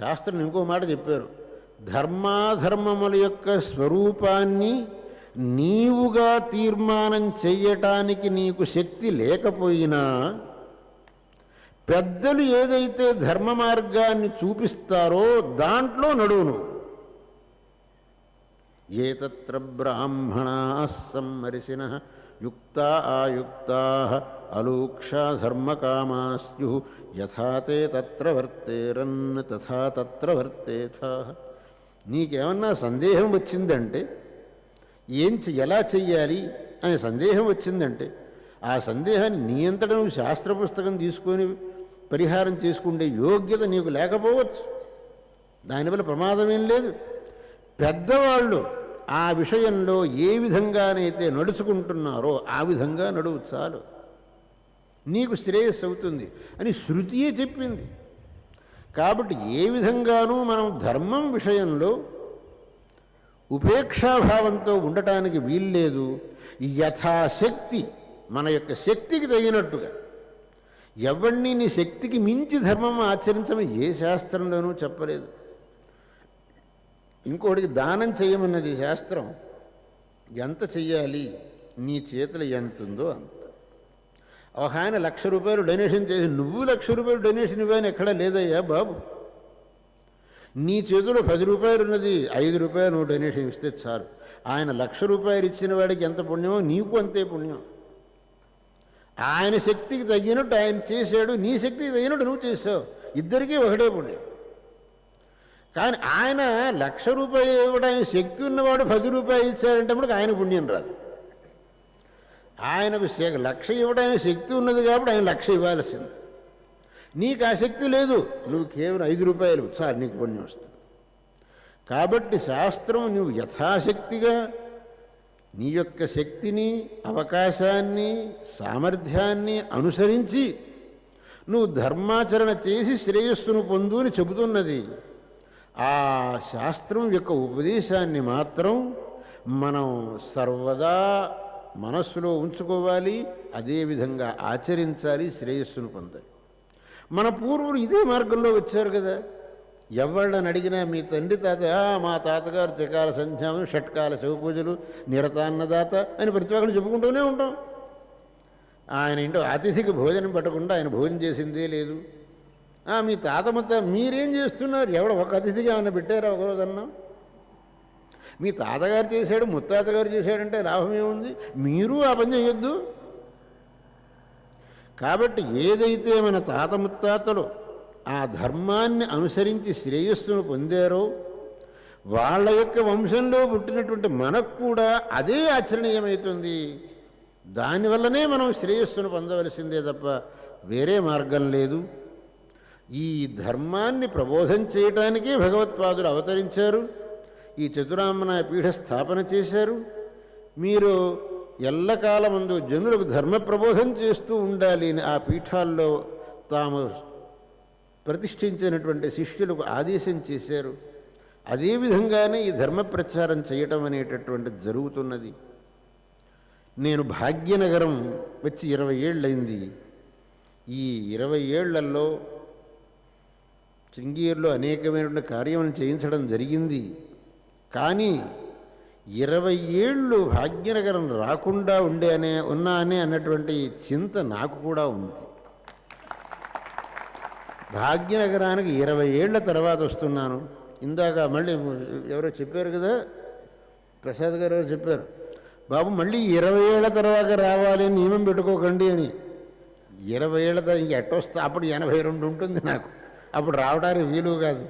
శాస్త్రం ఇంకో మాట చెప్పారు. ధర్మాధర్మముల యొక్క స్వరూపాన్ని నీవుగా తీర్మానం చెయ్యటానికి నీకు శక్తి లేకపోయినా పెద్దలు ఏదైతే ధర్మ మార్గాన్ని చూపిస్తారో దాంట్లో నడువును. ఏతత్ర బ్రాహ్మణా సమ్మరిసిన యుక్త ఆయుక్తా అలూక్షా ధర్మకామాస్యు యథా తే తత్ర వర్తేరన్ తథా తత్ర వర్తేథ. నీకేమన్నా సందేహం వచ్చిందంటే ఏం ఎలా చెయ్యాలి అనే సందేహం వచ్చిందంటే ఆ సందేహాన్ని నీ అంతటా నువ్వు శాస్త్ర పుస్తకం తీసుకొని పరిహారం చేసుకుంటే యోగ్యత నీకు లేకపోవచ్చు. దానివల్ల ప్రమాదం ఏం లేదు. పెద్దవాళ్ళు ఆ విషయంలో ఏ విధంగానైతే నడుచుకుంటున్నారో ఆ విధంగా నడువు చాలు. నీకు శ్రేయస్సు అవుతుంది అని శృతియే చెప్పింది. కాబట్టి ఏ విధంగానూ మనం ధర్మం విషయంలో ఉపేక్షాభావంతో ఉండటానికి వీల్లేదు. యథాశక్తి మన యొక్క శక్తికి తగినట్టుగా. ఎవరిని నీ శక్తికి మించి ధర్మం ఆచరించమని ఏ శాస్త్రంలోనూ చెప్పలేదు. ఇంకోటికి దానం చేయమన్నది శాస్త్రం. ఎంత చెయ్యాలి? నీ చేతులు ఎంతుందో అంత. ఒక ఆయన లక్ష రూపాయలు డొనేషన్ చేసి నువ్వు లక్ష రూపాయలు డొనేషన్ ఇవ్వని ఎక్కడా లేదయ్యా బాబు. నీ చేతిలో పది రూపాయలు ఉన్నది ఐదు రూపాయలు నువ్వు డొనేషన్ ఇస్తే చాలు. ఆయన లక్ష రూపాయలు ఇచ్చిన వాడికి ఎంత పుణ్యమో నీకు అంతే పుణ్యం. ఆయన శక్తికి తగినట్టు ఆయన చేశాడు నీ శక్తికి తగినట్టు నువ్వు చేసావు. ఇద్దరికీ ఒకటే పుణ్యం. కానీ ఆయన లక్ష రూపాయలు ఇవ్వడానికి శక్తి ఉన్నవాడు పది రూపాయలు ఇచ్చాడంటే ఆయన పుణ్యం రాదు. ఆయనకు లక్ష ఇవ్వడానికి శక్తి ఉన్నది కాబట్టి ఆయన లక్ష ఇవ్వాల్సింది. నీకు ఆ శక్తి లేదు నువ్వు కేవలం ఐదు రూపాయలు సార్ నీకు పుణ్యం వస్తుంది. కాబట్టి శాస్త్రం నువ్వు యథాశక్తిగా నీ యొక్క శక్తిని అవకాశాన్ని సామర్థ్యాన్ని అనుసరించి నువ్వు ధర్మాచరణ చేసి శ్రేయస్సును పొందు అని చెబుతున్నది. ఆ శాస్త్రం యొక్క ఉపదేశాన్ని మాత్రం మనం సర్వదా మనస్సులో ఉంచుకోవాలి అదేవిధంగా ఆచరించాలి శ్రేయస్సును పొందాలి. మన పూర్వులు ఇదే మార్గంలో వచ్చారు కదా. ఎవళ్ళని అడిగినా మీ తండ్రి తాత "ఆ, మా తాతగారు త్రికాల సంధ్యామం షట్కాల శివపూజలు నిరతాన్నదాత అని ప్రతి ఒక్కరు చెప్పుకుంటూనే ఉంటాం. ఆయన ఏంటో అతిథికి భోజనం పెట్టకుండా ఆయన భోజనం చేసిందే లేదు. మీ తాత మొత్తం మీరేం చేస్తున్నారు? ఎవడ ఒక అతిథిగా ఏమైనా పెట్టారా ఒకరోజన్నా? మీ తాతగారు చేశాడు ముత్తాతగారు చేశాడంటే లాభం ఏముంది? మీరు ఆ పని చేయొద్దు కాబట్టి ఏదైతే మన తాత ముత్తాతలు ఆ ధర్మాన్ని అనుసరించి శ్రేయస్సును పొందారో వాళ్ళ యొక్క వంశంలో పుట్టినటువంటి మనకు కూడా అదే ఆచరణీయమవుతుంది దానివల్లనే మనం శ్రేయస్సును పొందవలసిందే తప్ప వేరే మార్గం లేదు. ఈ ధర్మాన్ని ప్రబోధం చేయటానికే భగవత్పాదులు అవతరించారు. ఈ చతురామనాయ పీఠ స్థాపన చేశారు. మీరు ఎల్లకాలమందు జనులకు ధర్మ ప్రబోధం చేస్తూ ఉండాలి అని ఆ పీఠాల్లో తాము ప్రతిష్ఠించినటువంటి శిష్యులకు ఆదేశం చేశారు. అదేవిధంగానే ఈ ధర్మ ప్రచారం చేయటం అనేటటువంటిది జరుగుతున్నది. నేను భాగ్యనగరం వచ్చి ఇరవై ఏళ్ళైంది ఈ ఇరవై ఏళ్ళలో శృంగేరిలో అనేకమైనటువంటి కార్యములను చేయించడం జరిగింది. కానీ ఇరవై ఏళ్ళు భాగ్యనగరం రాకుండా ఉండే అనే ఉన్నా అనే అన్నటువంటి చింత నాకు కూడా ఉంది. భాగ్యనగరానికి ఇరవై ఏళ్ళ తర్వాత వస్తున్నాను. ఇందాక మళ్ళీ ఎవరో చెప్పారు కదా? ప్రసాద్ గారు చెప్పారు. బాబు మళ్ళీ ఇరవై ఏళ్ళ తర్వాత రావాలి నియమం పెట్టుకోకండి అని. ఇరవై ఏళ్ళ తర్వాత ఇంక ఎట్టొస్తా అప్పుడు ఎనభై రెండు ఉంటుంది నాకు. అప్పుడు రావడానికి వీలు కాదు.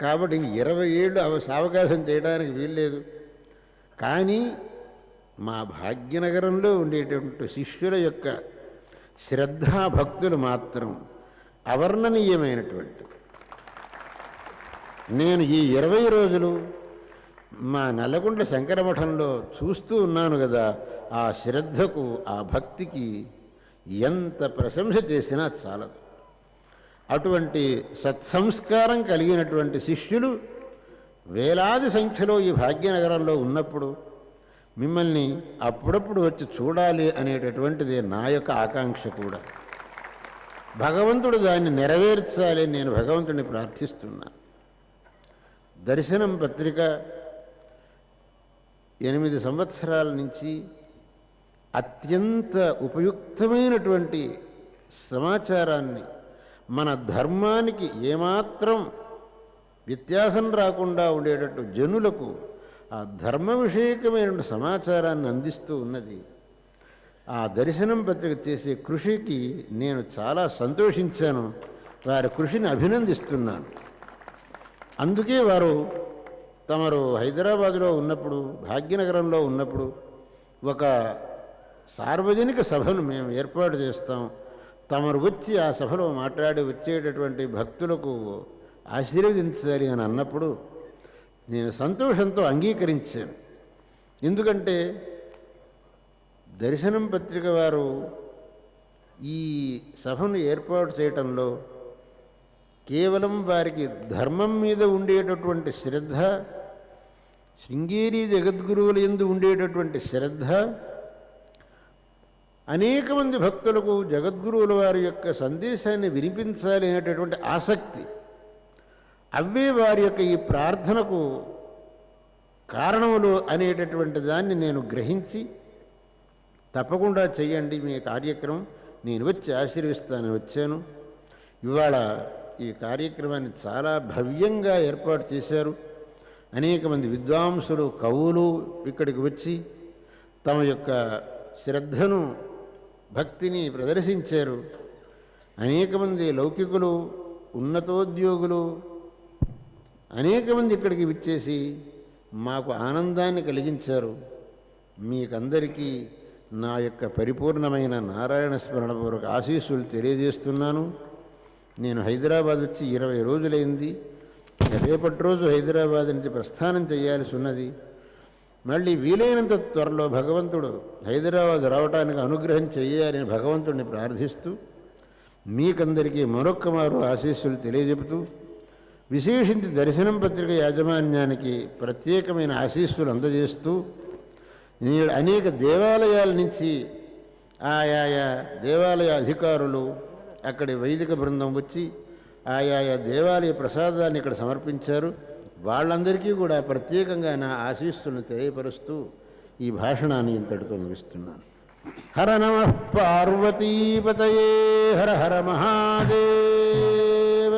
కాబట్టి ఇంక ఇరవై ఏళ్ళు అవ- సావకాశం చేయడానికి వీల్లేదు. కానీ మా భాగ్యనగరంలో ఉండేటువంటి శిష్యుల యొక్క శ్రద్ధా భక్తులు మాత్రం అవర్ణనీయమైనటువంటి. నేను ఈ ఇరవై రోజులు మా నల్లగుండ్ల శంకరమఠంలో చూస్తూ ఉన్నాను కదా ఆ శ్రద్ధకు ఆ భక్తికి ఎంత ప్రశంస చేసినా చాలదు. అటువంటి సత్సంస్కారం కలిగినటువంటి శిష్యులు వేలాది సంఖ్యలో ఈ భాగ్యనగరంలో ఉన్నప్పుడు మిమ్మల్ని అప్పుడప్పుడు వచ్చి చూడాలి అనేటటువంటిది నా యొక్క ఆకాంక్ష కూడా. భగవంతుడు దాన్ని నెరవేర్చాలి నేను భగవంతుడిని ప్రార్థిస్తున్నా. దర్శనం పత్రిక ఎనిమిది సంవత్సరాల నుంచి అత్యంత ఉపయుక్తమైనటువంటి సమాచారాన్ని మన ధర్మానికి ఏమాత్రం వ్యత్యాసం రాకుండా ఉండేటట్టు జనులకు ఆ ధర్మ విషయకమైన సమాచారాన్ని అందిస్తూ ఉన్నది. ఆ దర్శనం పత్రిక చేసే కృషికి నేను చాలా సంతోషించాను. వారి కృషిని అభినందిస్తున్నాను. అందుకే వారు తమరు హైదరాబాదులో ఉన్నప్పుడు భాగ్యనగరంలో ఉన్నప్పుడు ఒక సార్వజనిక సభను మేము ఏర్పాటు చేస్తాం. తమరు వచ్చి ఆ సభలో మాట్లాడి వచ్చేటటువంటి భక్తులకు ఆశీర్వదించాలి అని అన్నప్పుడు నేను సంతోషంతో అంగీకరించాను. ఎందుకంటే దర్శనం పత్రిక వారు ఈ సభను ఏర్పాటు చేయటంలో కేవలం వారికి ధర్మం మీద ఉండేటటువంటి శ్రద్ధ శృంగేరి జగద్గురువుల ఎందు ఉండేటటువంటి శ్రద్ధ అనేక మంది భక్తులకు జగద్గురువుల వారి యొక్క సందేశాన్ని వినిపించాలి అనేటటువంటి ఆసక్తి. అవే వారి యొక్క ఈ ప్రార్థనకు కారణములు అనేటటువంటి దాన్ని నేను గ్రహించి తప్పకుండా చేయండి మీ కార్యక్రమం. నేను వచ్చి ఆశీర్విస్తానని వచ్చాను. ఇవాళ ఈ కార్యక్రమాన్ని చాలా భవ్యంగా ఏర్పాటు చేశారు. అనేక మంది విద్వాంసులు కవులు ఇక్కడికి వచ్చి తమ యొక్క శ్రద్ధను భక్తిని ప్రదర్శించారు. అనేక మంది లౌకికులు ఉన్నతోద్యోగులు అనేక మంది ఇక్కడికి విచ్చేసి మాకు ఆనందాన్ని కలిగించారు. మీకందరికీ నా యొక్క పరిపూర్ణమైన నారాయణ స్మరణపూర్వక ఆశీస్సులు తెలియజేస్తున్నాను. నేను హైదరాబాద్ వచ్చి ఇరవై రోజులైంది. రేపటి రోజు హైదరాబాద్ నుంచి ప్రస్థానం చేయాల్సి ఉన్నది. మళ్ళీ వీలైనంత త్వరలో భగవంతుడు హైదరాబాద్ రావడానికి అనుగ్రహం చేయాలని భగవంతుడిని ప్రార్థిస్తూ మీకందరికీ మరొక్క మారు ఆశీస్సులు తెలియజెపుతూ విశేషించి దర్శనం పత్రిక యాజమాన్యానికి ప్రత్యేకమైన ఆశీస్సులు అందజేస్తూ నేడు అనేక దేవాలయాల నుంచి ఆయా దేవాలయ అధికారులు అక్కడి వైదిక బృందం వచ్చి ఆయా దేవాలయ ప్రసాదాన్ని ఇక్కడ సమర్పించారు. వాళ్ళందరికీ కూడా ప్రత్యేకంగా నా ఆశీస్సులను తెలియపరుస్తూ ఈ భాషణాన్ని ఇంతటితో ముగిస్తున్నాను. హర నమ పార్వతీపతయే హర హర మహాదేవ.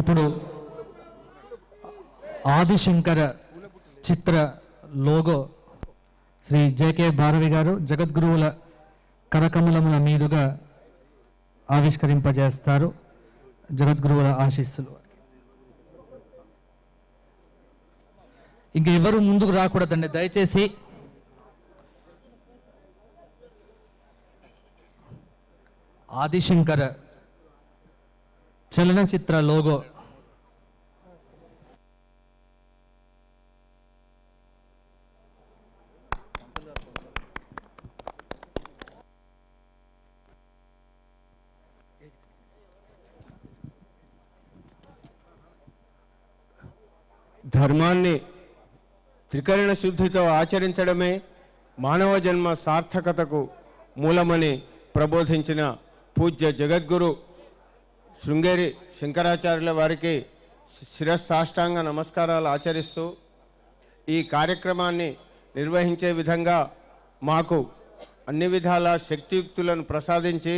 ఇప్పుడు ఆదిశంకర చిత్ర లోగో శ్రీ జేకే భారవి గారు జగద్గురువుల కరకమలముల మీదుగా ఆవిష్కరింపజేస్తారు జగద్గురువుల ఆశీస్సులు. ఇంక ఎవరు ముందుకు రాకూడదండి. దయచేసి ఆదిశంకర్ చలనచిత్ర లోగో. ధర్మాన్ని త్రికరణ శుద్ధితో ఆచరించడమే మానవ జన్మ సార్థకతకు మూలమని ప్రబోధించిన పూజ్య జగద్గురు శృంగేరి శంకరాచార్యుల వారికి శిరస్సాష్టాంగ నమస్కారాలు ఆచరిస్తూ ఈ కార్యక్రమాన్ని నిర్వహించే విధంగా మాకు అన్ని విధాల శక్తియుక్తులను ప్రసాదించి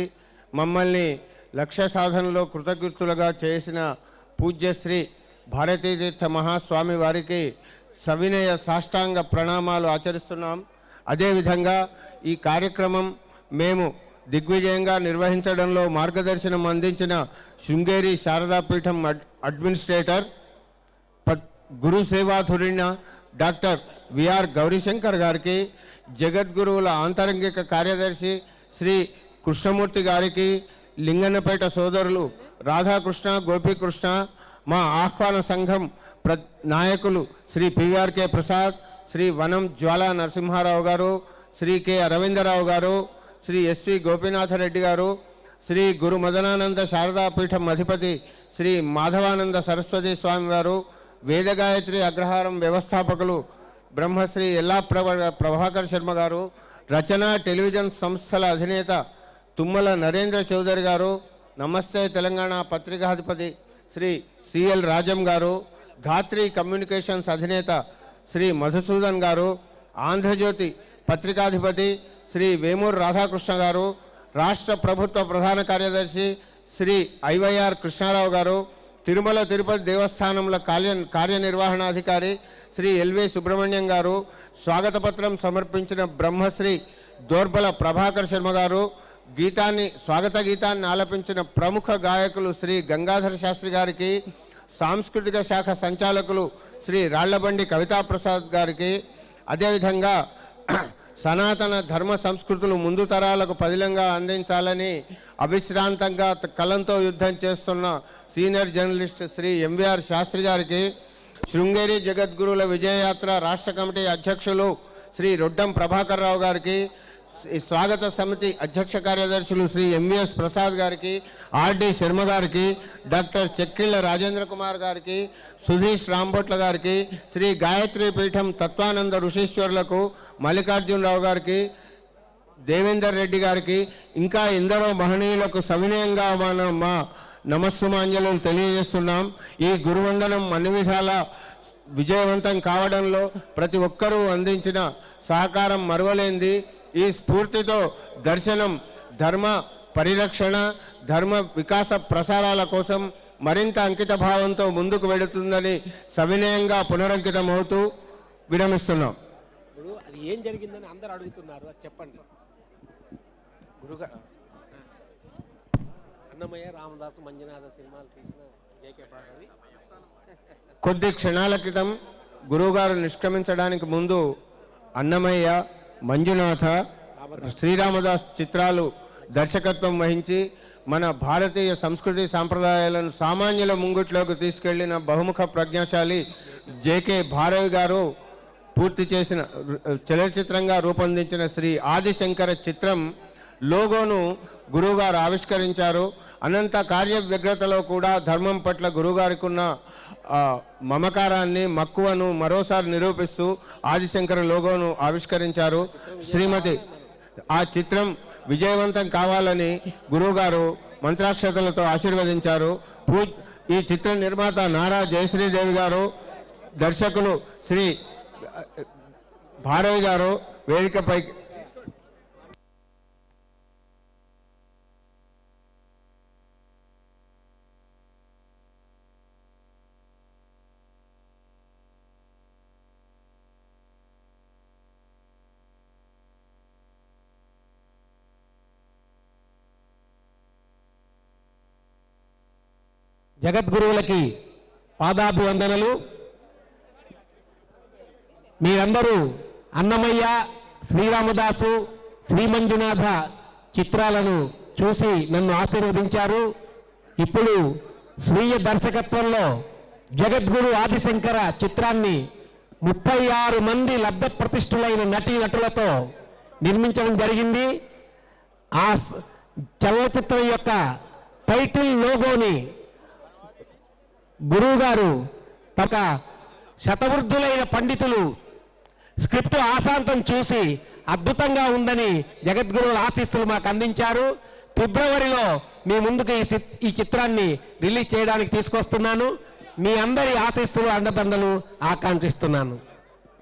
మమ్మల్ని లక్ష్య సాధనలో కృతకృతులుగా చేసిన పూజ్యశ్రీ భారతీతీర్థ మహాస్వామి వారికి సవినయ సాష్టాంగ ప్రణామాలు ఆచరిస్తున్నాం. అదేవిధంగా ఈ కార్యక్రమం మేము దిగ్విజయంగా నిర్వహించడంలో మార్గదర్శనం అందించిన శృంగేరి శారదాపీఠం అడ్ అడ్మినిస్ట్రేటర్ గురు సేవాధురిణ డాక్టర్ విఆర్ గౌరీశంకర్ గారికి జగద్గురువుల ఆంతరంగిక కార్యదర్శి శ్రీ కృష్ణమూర్తి గారికి లింగన్నపేట సోదరులు రాధాకృష్ణ గోపీకృష్ణ మా ఆహ్వాన సంఘం ప్ర నాయకులు శ్రీ పివిఆర్కే ప్రసాద్ శ్రీ వనం జ్వాలా నరసింహారావు గారు శ్రీ కె అరవిందరావు గారు శ్రీ ఎస్వి గోపీనాథరెడ్డి గారు శ్రీ గురు మదనానంద శారదాపీఠం అధిపతి శ్రీ మాధవానంద సరస్వతి స్వామి వారు వేదగాయత్రి అగ్రహారం వ్యవస్థాపకులు బ్రహ్మశ్రీ ఎల్లా ప్రభ ప్రభాకర్ శర్మ గారు రచన టెలివిజన్ సంస్థల అధినేత తుమ్మల నరేంద్ర చౌదరి గారు నమస్తే తెలంగాణ పత్రికాధిపతి శ్రీ సిఎల్ రాజం గారు ధాత్రి కమ్యూనికేషన్స్ అధినేత శ్రీ మధుసూదన్ గారు ఆంధ్రజ్యోతి పత్రికాధిపతి శ్రీ వేమూరు రాధాకృష్ణ గారు రాష్ట్ర ప్రభుత్వ ప్రధాన కార్యదర్శి శ్రీ ఐవైఆర్ కృష్ణారావు గారు తిరుమల తిరుపతి దేవస్థానంలో కార్య కార్యనిర్వహణాధికారి శ్రీ ఎల్వి సుబ్రహ్మణ్యం గారు స్వాగత పత్రం సమర్పించిన బ్రహ్మశ్రీ దోర్బల ప్రభాకర్ శర్మ గారు గీతాన్ని స్వాగత గీతాన్ని ఆలపించిన ప్రముఖ గాయకులు శ్రీ గంగాధర శాస్త్రి గారికి సాంస్కృతిక శాఖ సంచాలకులు శ్రీ రాళ్ళబండి కవితాప్రసాద్ గారికి అదేవిధంగా సనాతన ధర్మ సంస్కృతులు ముందు తరాలకు పదిలంగా అందించాలని అవిశ్రాంతంగా కలంతో యుద్ధం చేస్తున్న senior journalist Shri MVR Sastry గారికి శృంగేరి జగద్గురుల విజయయాత్ర రాష్ట్ర కమిటీ అధ్యక్షులు శ్రీ రొడ్డం ప్రభాకర్ రావు గారికి స్వాగత సమితి అధ్యక్ష కార్యదర్శులు శ్రీ ఎంవిఎస్ ప్రసాద్ గారికి ఆర్డి శర్మ గారికి డాక్టర్ చెక్కిళ్ళ రాజేంద్ర కుమార్ గారికి సుధీష్ రాంభొట్ల గారికి శ్రీ గాయత్రి పీఠం తత్వానంద ఋషీశ్వరులకు మల్లికార్జునరావు గారికి దేవేందర్ రెడ్డి గారికి ఇంకా ఎందరో మహనీయులకు సవినయంగా మనం మా నమస్సుమాంజలు తెలియజేస్తున్నాం. ఈ గురువందనం అన్ని విధాల విజయవంతం కావడంలో ప్రతి ఒక్కరూ అందించిన సహకారం మరువలేంది ఈ స్ఫూర్తితో దర్శనం ధర్మ పరిరక్షణ ధర్మ వికాస ప్రసారాల కోసం మరింత అంకిత భావంతో ముందుకు వెడుతుందని సవినయంగా పునరంకితమవుతూ విరమిస్తున్నాం. ఇప్పుడు అది ఏం జరిగిందని అందరు అడుగుతున్నారు చెప్పండి. గురుగా అన్నమయ్య రామదాసు మంజునాథ సినిమాలు తీసిన జేకే భారవి కొద్ది క్షణాల క్రితం గురువుగారు నిష్క్రమించడానికి ముందు అన్నమయ్య మంజునాథ శ్రీరామదాస్ చిత్రాలు దర్శకత్వం వహించి మన భారతీయ సంస్కృతి సాంప్రదాయాలను సామాన్యుల ముంగుట్లోకి తీసుకెళ్ళిన బహుముఖ ప్రజ్ఞాశాలి జేకే భారవి గారు పూర్తి చేసిన చలనచిత్రంగా రూపొందించిన శ్రీ ఆదిశంకర చిత్రం లోగోను గురువుగారు ఆవిష్కరించారు. అనంత కార్య వ్యగ్రతలో కూడా ధర్మం పట్ల గురుగారికి ఉన్న మమకారాన్ని మక్కువను మరోసారి నిరూపిస్తూ ఆదిశంకర లోగోను ఆవిష్కరించారు. శ్రీమతి ఆ చిత్రం విజయవంతం కావాలని గురువుగారు మంత్రాక్షతలతో ఆశీర్వదించారు. పూ ఈ చిత్ర నిర్మాత నారా జయశ్రీదేవి గారు దర్శకులు శ్రీ భారవి గారు వేదికపై జగద్గురువులకి పాదాభివందనలు. మీరందరూ అన్నమయ్య శ్రీరామదాసు శ్రీమంజునాథ చిత్రాలను చూసి నన్ను ఆశీర్వదించారు. ఇప్పుడు స్వీయ దర్శకత్వంలో జగద్గురు ఆదిశంకర చిత్రాన్ని ముప్పై ఆరు మంది లబ్ధ ప్రతిష్ఠులైన నటీ నటులతో నిర్మించడం జరిగింది. ఆ చలనచిత్రం యొక్క టైటిల్ లోగోని గురువు గారు తమ శతవృద్ధులైన పండితులు స్క్రిప్ట్ ఆశాంతం చూసి అద్భుతంగా ఉందని జగద్గురువుల ఆశీస్సులు మాకు అందించారు. ఫిబ్రవరిలో మీ ముందుకు ఈ చిత్- ఈ చిత్రాన్ని రిలీజ్ చేయడానికి తీసుకొస్తున్నాను. మీ అందరి ఆశీస్సులు అండదండలు ఆకాంక్షిస్తున్నాను.